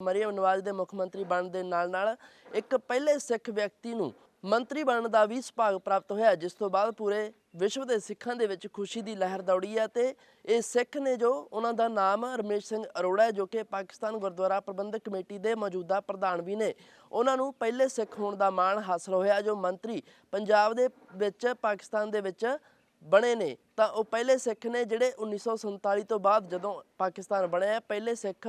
ਮਰੀਮ ਨਵਾਜ਼ ਦੇ ਮੁੱਖ ਮੰਤਰੀ ਬਣਨ ਦੇ ਨਾਲ ਨਾਲ ਇੱਕ ਪਹਿਲੇ ਸਿੱਖ ਵਿਅਕਤੀ ਨੂੰ ਮੰਤਰੀ ਬਣਨ ਦਾ ਵੀ ਸੁਭਾਗ ਪ੍ਰਾਪਤ ਹੋਇਆ, ਜਿਸ ਤੋਂ ਬਾਅਦ ਪੂਰੇ ਵਿਸ਼ਵ ਦੇ ਸਿੱਖਾਂ ਦੇ ਵਿੱਚ ਖੁਸ਼ੀ ਦੀ ਲਹਿਰ ਦੌੜੀ ਹੈ ਤੇ ਇਹ ਸਿੱਖ ਨੇ ਜੋ ਉਹਨਾਂ ਦਾ ਨਾਮ ਰਮੇਸ਼ ਸਿੰਘ ਅਰੋੜਾ ਹੈ, ਜੋ ਕਿ ਪਾਕਿਸਤਾਨ ਗੁਰਦੁਆਰਾ ਪ੍ਰਬੰਧਕ ਕਮੇਟੀ ਦੇ ਮੌਜੂਦਾ ਪ੍ਰਧਾਨ ਵੀ ਨੇ, ਉਹਨਾਂ ਨੂੰ ਪਹਿਲੇ ਸਿੱਖ ਹੋਣ ਦਾ ਮਾਣ ਹਾਸਲ ਹੋਇਆ, ਜੋ ਮੰਤਰੀ ਪੰਜਾਬ ਦੇ ਵਿੱਚ ਪਾਕਿਸਤਾਨ ਦੇ ਵਿੱਚ ਬਣੇ ਨੇ। ਤਾਂ ਉਹ ਪਹਿਲੇ ਸਿੱਖ ਨੇ ਜਿਹੜੇ 1947 ਤੋਂ ਬਾਅਦ ਜਦੋਂ ਪਾਕਿਸਤਾਨ ਬਣਿਆ, ਪਹਿਲੇ ਸਿੱਖ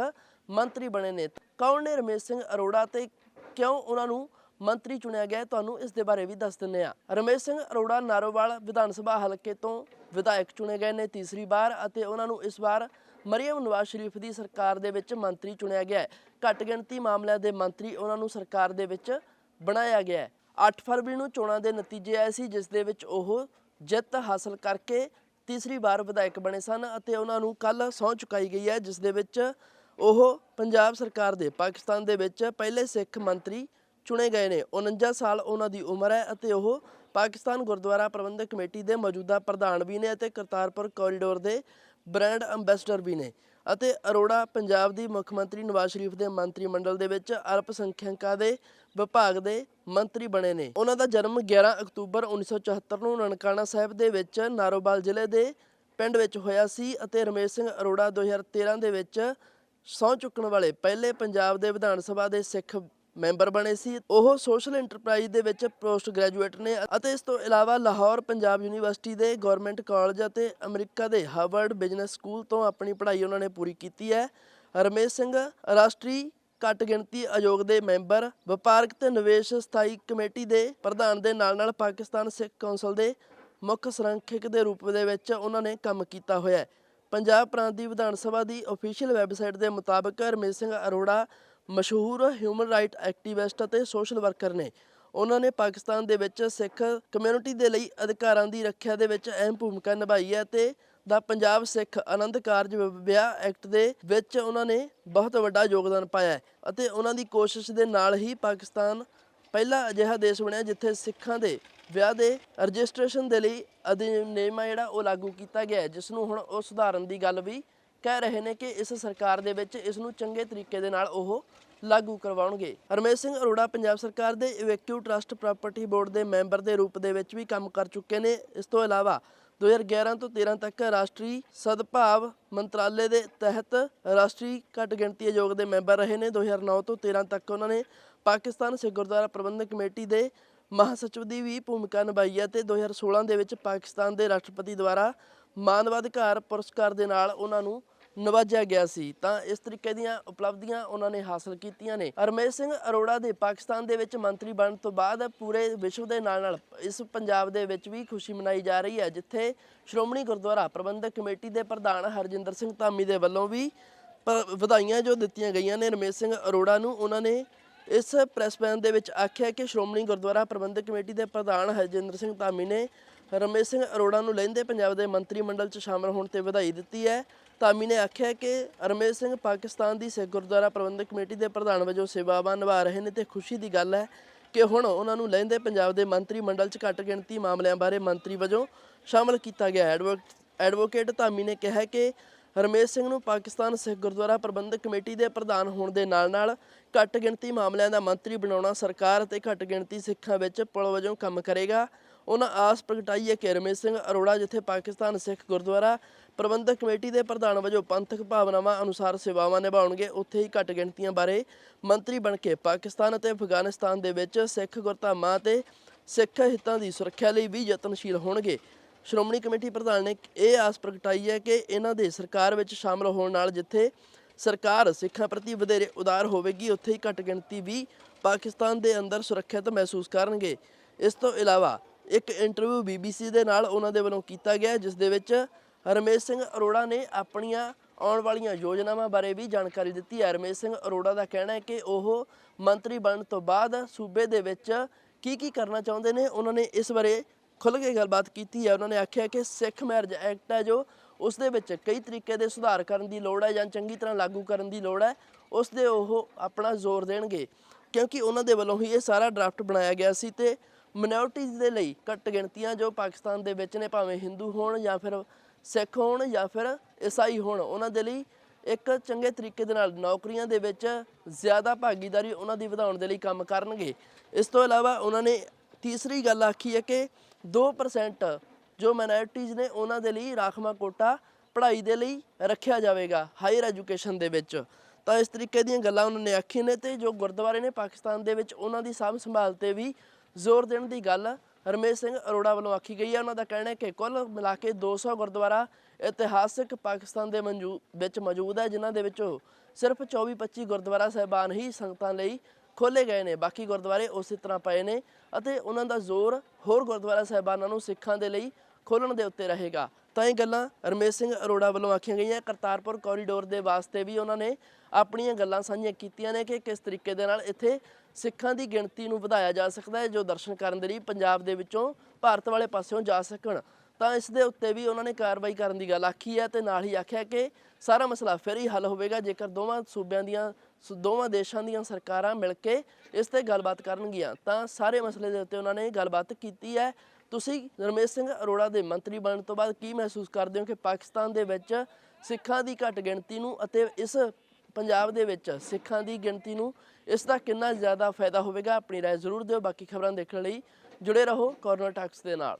ਮੰਤਰੀ ਬਣੇ ਨੇ। ਕੌਣ ਨੇ ਰਮੇਸ਼ ਸਿੰਘ ਅਰੋੜਾ ਤੇ ਕਿਉਂ ਉਹਨਾਂ ਨੂੰ ਮੰਤਰੀ ਚੁਣਿਆ ਗਿਆ ਤੁਹਾਨੂੰ ਇਸ ਦੇ ਬਾਰੇ ਵੀ ਦੱਸ ਦਿੰਨੇ ਆ ਰਮੇਸ਼ ਸਿੰਘ ਅਰੋੜਾ ਨਾਰੋਵਾਲ ਵਿਧਾਨ ਸਭਾ ਹਲਕੇ ਤੋਂ ਵਿਧਾਇਕ ਚੁਣੇ ਗਏ ਨੇ ਤੀਸਰੀ ਵਾਰ ਅਤੇ ਉਹਨਾਂ ਨੂੰ ਇਸ ਵਾਰ ਮਰੀਮ ਨਵਾਜ਼ ਸ਼ਰੀਫ ਦੀ ਸਰਕਾਰ ਦੇ ਵਿੱਚ ਮੰਤਰੀ ਚੁਣਿਆ ਗਿਆ ਹੈ। ਘੱਟ ਗਿਣਤੀ ਮਾਮਲਿਆਂ ਦੇ ਮੰਤਰੀ ਉਹਨਾਂ ਨੂੰ ਸਰਕਾਰ ਦੇ ਵਿੱਚ ਬਣਾਇਆ ਗਿਆ ਹੈ। 8 ਫਰਵਰੀ ਨੂੰ ਚੋਣਾਂ ਦੇ ਨਤੀਜੇ ਆਏ ਸੀ, ਜਿਸ ਦੇ ਵਿੱਚ ਉਹ ਜਿੱਤ ਹਾਸਲ ਕਰਕੇ ਤੀਸਰੀ ਵਾਰ ਵਿਧਾਇਕ ਬਣੇ ਸਨ ਅਤੇ ਉਹਨਾਂ ਨੂੰ ਕੱਲ ਸਹੁੰ ਚੁਕਾਈ ਗਈ ਹੈ, ਜਿਸ ਦੇ ਵਿੱਚ ਉਹ ਪੰਜਾਬ ਸਰਕਾਰ ਦੇ ਪਾਕਿਸਤਾਨ ਦੇ ਵਿੱਚ ਪਹਿਲੇ ਸਿੱਖ ਮੰਤਰੀ ਚੁਣੇ ਗਏ ਨੇ। 49 ਸਾਲ ਉਹਨਾਂ ਦੀ ਉਮਰ ਹੈ ਅਤੇ ਉਹ ਪਾਕਿਸਤਾਨ ਗੁਰਦੁਆਰਾ ਪ੍ਰਬੰਧਕ ਕਮੇਟੀ ਦੇ ਮੌਜੂਦਾ ਪ੍ਰਧਾਨ ਵੀ ਨੇ ਅਤੇ ਕਰਤਾਰਪੁਰ ਕੋਰੀਡੋਰ ਦੇ ਬ੍ਰਾਂਡ ਅੰਬੈਸਡਰ ਵੀ ਨੇ। ਅਤੇ ਅਰੋੜਾ ਪੰਜਾਬ ਦੀ ਮੁੱਖ ਮੰਤਰੀ ਨਵਾਜ਼ ਸ਼ਰੀਫ ਦੇ ਮੰਤਰੀ ਮੰਡਲ ਦੇ ਵਿੱਚ ਅਲਪ ਸੰਖਿਅਕਾਂ ਦੇ ਵਿਭਾਗ ਦੇ ਮੰਤਰੀ ਬਣੇ ਨੇ। ਉਹਨਾਂ ਦਾ ਜਨਮ 11 ਅਕਤੂਬਰ 1974 ਨੂੰ ਨਨਕਾਣਾ ਸਾਹਿਬ ਦੇ ਵਿੱਚ ਨਾਰੋਵਾਲ ਜ਼ਿਲ੍ਹੇ ਦੇ ਪਿੰਡ ਵਿੱਚ ਹੋਇਆ ਸੀ ਅਤੇ ਰਮੇਸ਼ ਸਿੰਘ ਅਰੋੜਾ 2013 ਦੇ ਵਿੱਚ ਸਹੁੰ ਚੁੱਕਣ ਵਾਲੇ ਪਹਿਲੇ ਪੰਜਾਬ ਦੇ ਵਿਧਾਨ ਸਭਾ ਦੇ ਸਿੱਖ ਮੈਂਬਰ ਬਣੇ ਸੀ। ਉਹ ਸੋਸ਼ਲ ਇੰਟਰਪ੍ਰਾਈਜ਼ ਦੇ ਵਿੱਚ ਪੋਸਟ ਗ੍ਰੈਜੂਏਟ ਨੇ ਅਤੇ ਇਸ ਤੋਂ ਇਲਾਵਾ ਲਾਹੌਰ, ਪੰਜਾਬ ਯੂਨੀਵਰਸਿਟੀ ਦੇ ਗਵਰਨਮੈਂਟ ਕਾਲਜ ਅਤੇ ਅਮਰੀਕਾ ਦੇ ਹਾਰਵਰਡ ਬਿਜ਼ਨਸ ਸਕੂਲ ਤੋਂ ਆਪਣੀ ਪੜ੍ਹਾਈ ਉਹਨਾਂ ਨੇ ਪੂਰੀ ਕੀਤੀ ਹੈ। ਰਮੇਸ਼ ਸਿੰਘ, ਰਾਸ਼ਟਰੀ ਘੱਟ ਗਿਣਤੀ ਆਯੋਗ ਦੇ ਮੈਂਬਰ, ਵਪਾਰਕ ਤੇ ਨਿਵੇਸ਼ ਸਥਾਈ ਕਮੇਟੀ ਦੇ ਪ੍ਰਧਾਨ ਦੇ ਨਾਲ ਨਾਲ ਪਾਕਿਸਤਾਨ ਸਿੱਖ ਕੌਂਸਲ ਦੇ ਮੁੱਖ ਸੰਰਖਿਅਕ ਦੇ ਰੂਪ ਦੇ ਵਿੱਚ ਉਹਨਾਂ ਨੇ ਕੰਮ ਕੀਤਾ ਹੋਇਆ ਹੈ। ਪੰਜਾਬ ਪ੍ਰਾਂਤ ਦੀ ਵਿਧਾਨ ਸਭਾ ਦੀ ਅਫੀਸ਼ੀਅਲ ਵੈਬਸਾਈਟ ਦੇ ਮੁਤਾਬਕ ਰਮੇਸ਼ ਸਿੰਘ ਅਰੋੜਾ ਮਸ਼ਹੂਰ ਹਿਊਮਨ ਰਾਈਟ ਐਕਟੀਵਿਸਟ ਅਤੇ ਸੋਸ਼ਲ ਵਰਕਰ ਨੇ। ਉਹਨਾਂ ਨੇ ਪਾਕਿਸਤਾਨ ਦੇ ਵਿੱਚ ਸਿੱਖ ਕਮਿਊਨਿਟੀ ਦੇ ਲਈ ਅਧਿਕਾਰਾਂ ਦੀ ਰੱਖਿਆ ਦੇ ਵਿੱਚ ਅਹਿਮ ਭੂਮਿਕਾ ਨਿਭਾਈ ਹੈ ਤੇ ਦਾ ਪੰਜਾਬ ਸਿੱਖ ਆਨੰਦ ਕਾਰਜ ਵਿਆਹ ਐਕਟ ਦੇ ਵਿੱਚ ਉਹਨਾਂ ਨੇ ਬਹੁਤ ਵੱਡਾ ਯੋਗਦਾਨ ਪਾਇਆ ਹੈ ਅਤੇ ਉਹਨਾਂ ਦੀ ਕੋਸ਼ਿਸ਼ ਦੇ ਨਾਲ ਹੀ ਪਾਕਿਸਤਾਨ ਪਹਿਲਾ ਅਜਿਹਾ ਦੇਸ਼ ਬਣਿਆ ਜਿੱਥੇ ਸਿੱਖਾਂ ਦੇ ਵਿਆਹ ਦੇ ਰਜਿਸਟ੍ਰੇਸ਼ਨ ਦੇ ਲਈ ਅਧਿਨੇਮ ਜਿਹੜਾ ਉਹ ਲਾਗੂ ਕੀਤਾ ਗਿਆ ਹੈ, ਜਿਸ ਨੂੰ ਹੁਣ ਉਹ ਸੁਧਾਰਨ ਦੀ ਗੱਲ ਵੀ ਕਹਿ ਰਹੇ ਨੇ ਕਿ ਇਸ ਸਰਕਾਰ ਦੇ ਵਿੱਚ ਇਸ ਨੂੰ ਚੰਗੇ ਤਰੀਕੇ ਦੇ ਨਾਲ ਉਹ ਲਾਗੂ ਕਰਵਾਉਣਗੇ। ਰਮੇਸ਼ ਸਿੰਘ ਅਰੋੜਾ ਪੰਜਾਬ ਸਰਕਾਰ ਦੇ ਇਵੈਕਿਊ ਟਰਸਟ ਪ੍ਰਾਪਰਟੀ ਬੋਰਡ ਦੇ ਮੈਂਬਰ ਦੇ ਰੂਪ ਦੇ ਵਿੱਚ ਵੀ ਕੰਮ ਕਰ ਚੁੱਕੇ ਨੇ। ਇਸ ਤੋਂ ਇਲਾਵਾ 2011 ਤੋਂ 13 ਤੱਕ ਰਾਸ਼ਟਰੀ ਸਦਭਾਵ ਮੰਤਰਾਲੇ ਦੇ ਤਹਿਤ ਰਾਸ਼ਟਰੀ ਘੱਟ ਗਿਣਤੀ ਆਯੋਗ ਦੇ ਮੈਂਬਰ ਰਹੇ ਨੇ। 2009 ਤੋਂ 13 ਤੱਕ ਉਹਨਾਂ ਨੇ ਪਾਕਿਸਤਾਨ ਸਿੱਖ ਗੁਰਦੁਆਰਾ ਪ੍ਰਬੰਧਕ ਕਮੇਟੀ ਦੇ ਮਹਾਸਚਿਵ ਦੀ ਵੀ ਭੂਮਿਕਾ ਨਿਭਾਈ ਹੈ ਤੇ 2016 ਦੇ ਵਿੱਚ ਪਾਕਿਸਤਾਨ ਦੇ ਰਾਸ਼ਟਰਪਤੀ ਦੁਆਰਾ ਮਾਨਵਾਧਿਕਾਰ ਪੁਰਸਕਾਰ ਦੇ ਨਾਲ ਉਹਨਾਂ ਨੂੰ ਨਵਾਜਿਆ ਗਿਆ ਸੀ। ਤਾਂ ਇਸ ਤਰੀਕੇ ਦੀਆਂ ਉਪਲਬਧੀਆਂ ਉਹਨਾਂ ਨੇ ਹਾਸਲ ਕੀਤੀਆਂ ਨੇ। ਰਮੇਸ਼ ਸਿੰਘ ਅਰੋੜਾ ਦੇ ਪਾਕਿਸਤਾਨ ਦੇ ਵਿੱਚ ਮੰਤਰੀ ਬਣਨ ਤੋਂ ਬਾਅਦ ਪੂਰੇ ਵਿਸ਼ਵ ਦੇ ਨਾਲ ਨਾਲ ਇਸ ਪੰਜਾਬ ਦੇ ਵਿੱਚ ਵੀ ਖੁਸ਼ੀ ਮਨਾਈ ਜਾ ਰਹੀ ਹੈ, ਜਿੱਥੇ ਸ਼੍ਰੋਮਣੀ ਗੁਰਦੁਆਰਾ ਪ੍ਰਬੰਧਕ ਕਮੇਟੀ ਦੇ ਪ੍ਰਧਾਨ ਹਰਜਿੰਦਰ ਸਿੰਘ ਧਾਮੀ ਦੇ ਵੱਲੋਂ ਵੀ ਪ- ਵਧਾਈਆਂ ਜੋ ਦਿੱਤੀਆਂ ਗਈਆਂ ਨੇ। ਰਮੇਸ਼ ਸਿੰਘ ਅਰੋੜਾ ਨੂੰ ਉਹਨਾਂ ਨੇ ਇਸ ਪ੍ਰੈਸ ਬਿਆਨ ਦੇ ਵਿੱਚ ਆਖਿਆ ਕਿ ਸ਼੍ਰੋਮਣੀ ਗੁਰਦੁਆਰਾ ਪ੍ਰਬੰਧਕ ਕਮੇਟੀ ਦੇ ਪ੍ਰਧਾਨ ਹਰਜਿੰਦਰ ਸਿੰਘ ਧਾਮੀ ਨੇ ਰਮੇਸ਼ ਸਿੰਘ ਅਰੋੜਾ ਨੂੰ ਲਹਿੰਦੇ ਪੰਜਾਬ ਦੇ ਮੰਤਰੀ ਮੰਡਲ 'ਚ ਸ਼ਾਮਲ ਹੋਣ ਤੇ ਵਧਾਈ ਦਿੱਤੀ ਹੈ। ਧਾਮੀ ਨੇ ਆਖਿਆ ਕਿ ਰਮੇਸ਼ ਸਿੰਘ ਪਾਕਿਸਤਾਨ ਦੀ ਸਿੱਖ ਗੁਰਦੁਆਰਾ ਪ੍ਰਬੰਧਕ ਕਮੇਟੀ ਦੇ ਪ੍ਰਧਾਨ ਵਜੋਂ ਸੇਵਾਵਾਂ ਨਿਭਾ ਰਹੇ ਨੇ ਤੇ ਖੁਸ਼ੀ ਦੀ ਗੱਲ ਹੈ ਕਿ ਹੁਣ ਉਹਨਾਂ ਨੂੰ ਲਹਿੰਦੇ ਪੰਜਾਬ ਦੇ ਮੰਤਰੀ ਮੰਡਲ 'ਚ ਘੱਟ ਗਿਣਤੀ ਮਾਮਲਿਆਂ ਬਾਰੇ ਮੰਤਰੀ ਵਜੋਂ ਸ਼ਾਮਲ ਕੀਤਾ ਗਿਆ। ਹੈ ਐਡਵੋਕੇਟ ਧਾਮੀ ਨੇ ਕਿਹਾ ਕਿ ਰਮੇਸ਼ ਸਿੰਘ ਨੂੰ ਪਾਕਿਸਤਾਨ ਸਿੱਖ ਗੁਰਦੁਆਰਾ ਪ੍ਰਬੰਧਕ ਕਮੇਟੀ ਦੇ ਪ੍ਰਧਾਨ ਹੋਣ ਦੇ ਨਾਲ-ਨਾਲ ਘੱਟ ਗਿਣਤੀ ਮਾਮਲਿਆਂ ਦਾ ਮੰਤਰੀ ਬਣਾਉਣਾ ਸਰਕਾਰ ਅਤੇ ਘੱਟ ਗਿਣਤੀ ਸਿੱਖਾਂ ਵਿੱਚ ਪੁਲ ਵਜੋਂ ਕੰਮ ਕਰੇਗਾ। ਉਹਨਾਂ ਆਸ ਪ੍ਰਗਟਾਈ ਹੈ ਕਿ ਰਮੇਸ਼ ਸਿੰਘ ਅਰੋੜਾ, ਜਿੱਥੇ ਪਾਕਿਸਤਾਨ ਸਿੱਖ ਗੁਰਦੁਆਰਾ ਪ੍ਰਬੰਧਕ ਕਮੇਟੀ ਦੇ ਪ੍ਰਧਾਨ ਵਜੋਂ ਪੰਥਕ ਭਾਵਨਾਵਾਂ ਅਨੁਸਾਰ ਸੇਵਾਵਾਂ ਨਿਭਾਉਣਗੇ, ਉੱਥੇ ਹੀ ਘੱਟ ਗਿਣਤੀਆਂ ਬਾਰੇ ਮੰਤਰੀ ਬਣ ਕੇ ਪਾਕਿਸਤਾਨ ਅਤੇ ਅਫਗਾਨਿਸਤਾਨ ਦੇ ਵਿੱਚ ਸਿੱਖ ਗੁਰਧਾਮਾਂ ਅਤੇ ਸਿੱਖ ਹਿੱਤਾਂ ਦੀ ਸੁਰੱਖਿਆ ਲਈ ਵੀ ਯਤਨਸ਼ੀਲ ਹੋਣਗੇ। ਸ਼੍ਰੋਮਣੀ ਕਮੇਟੀ ਪ੍ਰਧਾਨ ਨੇ ਇਹ ਆਸ ਪ੍ਰਗਟਾਈ ਹੈ ਕਿ ਇਹਨਾਂ ਦੇ ਸਰਕਾਰ ਵਿੱਚ ਸ਼ਾਮਲ ਹੋਣ ਨਾਲ ਜਿੱਥੇ ਸਰਕਾਰ ਸਿੱਖਾਂ ਪ੍ਰਤੀ ਵਧੇਰੇ ਉਦਾਰ ਹੋਵੇਗੀ, ਉੱਥੇ ਹੀ ਘੱਟ ਗਿਣਤੀ ਵੀ ਪਾਕਿਸਤਾਨ ਦੇ ਅੰਦਰ ਸੁਰੱਖਿਅਤ ਮਹਿਸੂਸ ਕਰਨਗੇ। ਇਸ ਤੋਂ ਇਲਾਵਾ ਇੱਕ ਇੰਟਰਵਿਊ BBC ਦੇ ਨਾਲ ਉਹਨਾਂ ਦੇ ਵੱਲੋਂ ਕੀਤਾ ਗਿਆ, ਜਿਸ ਦੇ ਵਿੱਚ ਰਮੇਸ਼ ਸਿੰਘ ਅਰੋੜਾ ਨੇ ਆਪਣੀਆਂ ਆਉਣ ਵਾਲੀਆਂ ਯੋਜਨਾਵਾਂ ਬਾਰੇ ਵੀ ਜਾਣਕਾਰੀ ਦਿੱਤੀ। ਹੈ ਰਮੇਸ਼ ਸਿੰਘ ਅਰੋੜਾ ਦਾ ਕਹਿਣਾ ਹੈ ਕਿ ਉਹ ਮੰਤਰੀ ਬਣਨ ਤੋਂ ਬਾਅਦ ਸੂਬੇ ਦੇ ਵਿੱਚ ਕੀ ਕੀ ਕਰਨਾ ਚਾਹੁੰਦੇ ਨੇ, ਉਹਨਾਂ ਨੇ ਇਸ ਬਾਰੇ ਖੁੱਲ੍ਹ ਕੇ ਗੱਲਬਾਤ ਕੀਤੀ ਹੈ। ਉਹਨਾਂ ਨੇ ਆਖਿਆ ਕਿ ਸਿੱਖ ਮੈਰਿਜ ਐਕਟ ਹੈ ਜੋ ਉਸ ਦੇ ਵਿੱਚ ਕਈ ਤਰੀਕੇ ਦੇ ਸੁਧਾਰ ਕਰਨ ਦੀ ਲੋੜ ਹੈ ਜਾਂ ਚੰਗੀ ਤਰ੍ਹਾਂ ਲਾਗੂ ਕਰਨ ਦੀ ਲੋੜ ਹੈ। ਉਸ ਦੇ ਉਹ ਆਪਣਾ ਜ਼ੋਰ ਦੇਣਗੇ ਕਿਉਂਕਿ ਉਹਨਾਂ ਦੇ ਵੱਲੋਂ ਹੀ ਇਹ ਸਾਰਾ ਡਰਾਫਟ ਬਣਾਇਆ ਗਿਆ ਸੀ ਤੇ ਮਿਨੋਰਟੀਜ਼ ਦੇ ਲਈ ਘੱਟ ਗਿਣਤੀਆਂ ਜੋ ਪਾਕਿਸਤਾਨ ਦੇ ਵਿੱਚ ਨੇ ਭਾਵੇਂ ਹਿੰਦੂ ਹੋਣ ਜਾਂ ਫਿਰ ਸਿੱਖ ਹੋਣ ਜਾਂ ਫਿਰ ਈਸਾਈ ਹੋਣ, ਉਹਨਾਂ ਦੇ ਲਈ ਇੱਕ ਚੰਗੇ ਤਰੀਕੇ ਦੇ ਨਾਲ ਨੌਕਰੀਆਂ ਦੇ ਵਿੱਚ ਜ਼ਿਆਦਾ ਭਾਗੀਦਾਰੀ ਉਹਨਾਂ ਦੀ ਵਧਾਉਣ ਦੇ ਲਈ ਕੰਮ ਕਰਨਗੇ। ਇਸ ਤੋਂ ਇਲਾਵਾ ਉਹਨਾਂ ਨੇ ਤੀਸਰੀ ਗੱਲ ਆਖੀ ਹੈ ਕਿ 2% ਜੋ ਮਾਈਨੋਰਿਟੀਜ਼ ਨੇ ਉਹਨਾਂ ਦੇ ਲਈ ਰਾਖਵਾਂ ਕੋਟਾ ਪੜ੍ਹਾਈ ਦੇ ਲਈ ਰੱਖਿਆ ਜਾਵੇਗਾ ਹਾਇਰ ਐਜੂਕੇਸ਼ਨ ਦੇ ਵਿੱਚ। ਤਾਂ ਇਸ ਤਰੀਕੇ ਦੀਆਂ ਗੱਲਾਂ ਉਹਨਾਂ ਨੇ ਆਖੀਆਂ ਨੇ ਤੇ ਜੋ ਗੁਰਦੁਆਰੇ ਨੇ ਪਾਕਿਸਤਾਨ ਦੇ ਵਿੱਚ ਉਹਨਾਂ ਦੀ ਸਾਂਭ ਸੰਭਾਲ ਤੇ ਵੀ ਜ਼ੋਰ ਦੇਣ ਦੀ ਗੱਲ ਰਮੇਸ਼ ਸਿੰਘ ਅਰੋੜਾ ਵੱਲੋਂ ਆਖੀ ਗਈ ਹੈ। ਉਹਨਾਂ ਦਾ ਕਹਿਣਾ ਹੈ ਕਿ ਕੁੱਲ ਮਿਲਾ ਕੇ 200 ਗੁਰਦੁਆਰਾ ਇਤਿਹਾਸਕ ਪਾਕਿਸਤਾਨ ਦੇ ਮੌਜੂ- ਵਿੱਚ ਮੌਜੂਦ ਹੈ, ਜਿਨ੍ਹਾਂ ਦੇ ਵਿੱਚੋਂ ਸਿਰਫ 24-25 ਗੁਰਦੁਆਰਾ ਸਾਹਿਬਾਨ ਹੀ ਸੰਗਤਾਂ ਲਈ ਖੋਲੇ ਗਏ ਨੇ, ਬਾਕੀ ਗੁਰਦੁਆਰੇ ਉਸੇ ਤਰ੍ਹਾਂ ਪਏ ਨੇ ਅਤੇ ਉਹਨਾਂ ਦਾ ਜ਼ੋਰ ਹੋਰ ਗੁਰਦੁਆਰਾ ਸਾਹਿਬਾਨਾਂ ਨੂੰ ਸਿੱਖਾਂ ਦੇ ਲਈ ਖੋਲਣ ਦੇ ਉੱਤੇ ਰਹੇਗਾ। ਤਾਂ ਇਹ ਗੱਲਾਂ ਰਮੇਸ਼ ਸਿੰਘ ਅਰੋੜਾ ਵੱਲੋਂ ਆਖੀਆਂ ਗਈਆਂ। ਕਰਤਾਰਪੁਰ ਕੋਰੀਡੋਰ ਦੇ ਵਾਸਤੇ ਵੀ ਉਹਨਾਂ ਨੇ ਆਪਣੀਆਂ ਗੱਲਾਂ ਸਾਂਝੀਆਂ ਕੀਤੀਆਂ ਨੇ ਕਿ ਕਿਸ ਤਰੀਕੇ ਦੇ ਨਾਲ ਇੱਥੇ ਸਿੱਖਾਂ ਦੀ ਗਿਣਤੀ ਨੂੰ ਵਧਾਇਆ ਜਾ ਸਕਦਾ ਹੈ, ਜੋ ਦਰਸ਼ਨ ਕਰਨ ਦੇ ਲਈ ਪੰਜਾਬ ਦੇ ਵਿੱਚੋਂ ਭਾਰਤ ਵਾਲੇ ਪਾਸਿਓਂ ਜਾ ਸਕਣ। ਤਾਂ ਇਸ ਦੇ ਉੱਤੇ ਵੀ ਉਹਨਾਂ ਨੇ ਕਾਰਵਾਈ ਕਰਨ ਦੀ ਗੱਲ ਆਖੀ ਹੈ ਤੇ ਨਾਲ ਹੀ ਆਖਿਆ ਕਿ ਸਾਰਾ ਮਸਲਾ ਫਿਰ ਹੀ ਹੱਲ ਹੋਵੇਗਾ ਜੇਕਰ ਦੋਵਾਂ ਸੂਬਿਆਂ ਦੀਆਂ ਸ- ਦੋਵਾਂ ਦੇਸ਼ਾਂ ਦੀਆਂ ਸਰਕਾਰਾਂ ਮਿਲ ਕੇ ਇਸ ਤੇ ਗੱਲਬਾਤ ਕਰਨਗੀਆਂ ਤਾਂ ਸਾਰੇ ਮਸਲੇ ਦੇ ਉੱਤੇ ਉਹਨਾਂ ਨੇ ਗੱਲਬਾਤ ਕੀਤੀ ਹੈ ਤੁਸੀਂ ਰਮੇਸ਼ ਸਿੰਘ ਅਰੋੜਾ ਦੇ ਮੰਤਰੀ ਬਣਨ ਤੋਂ ਬਾਅਦ ਕੀ ਮਹਿਸੂਸ ਕਰਦੇ ਹੋ ਕਿ ਪਾਕਿਸਤਾਨ ਦੇ ਵਿੱਚ ਸਿੱਖਾਂ ਦੀ ਘੱਟ ਗਿਣਤੀ ਨੂੰ ਅਤੇ ਇਸ ਪੰਜਾਬ ਦੇ ਵਿੱਚ ਸਿੱਖਾਂ ਦੀ ਗਿਣਤੀ ਨੂੰ ਇਸ ਦਾ ਕਿੰਨਾ ਜ਼ਿਆਦਾ ਫਾਇਦਾ ਹੋਵੇਗਾ ਆਪਣੀ رائے ਜ਼ਰੂਰ ਦਿਓ ਬਾਕੀ ਖਬਰਾਂ ਦੇਖਣ ਲਈ ਜੁੜੇ ਰਹੋ ਕੋਰਨਰ ਟਾਕਸ ਦੇ ਨਾਲ